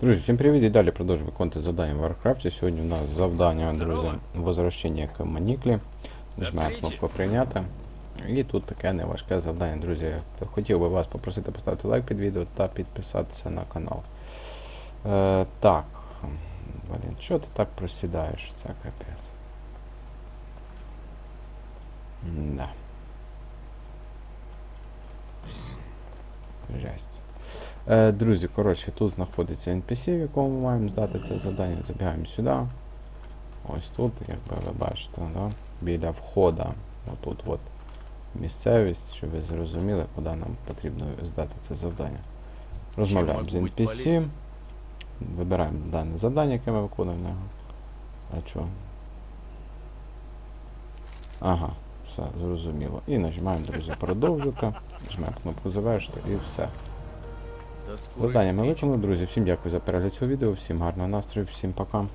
Друзі, всім привіт і далі продовжуємо виконувати завдання в Warcraft. Сьогодні у нас завдання, друзі, возвращення к Маніклі. Нажимаємо кнопку прийняти. І тут таке неважке завдання, друзі. Хотів би вас попросити поставити лайк під відео та підписатися на канал. Е, так. Блін, що ти так просідаєш? Це капець. Да. Жесть. Е, друзі, коротше, тут знаходиться NPC, в якому ми маємо здати це завдання. Забігаємо сюди. Ось тут, як ви бачите, да? біля входа. Отут от місцевість, щоб ви зрозуміли, куди нам потрібно здати це завдання. Розмовляємо з NPC. Вибираємо дане завдання, яке ми виконуємо. А що? Ага, все, зрозуміло. І нажимаємо, друзі, продовжити. Нажимаємо кнопку завершити і все. Завдання ми виконали, друзі. Всім дякую за перегляд цього відео, всім гарного настрою, всім пока.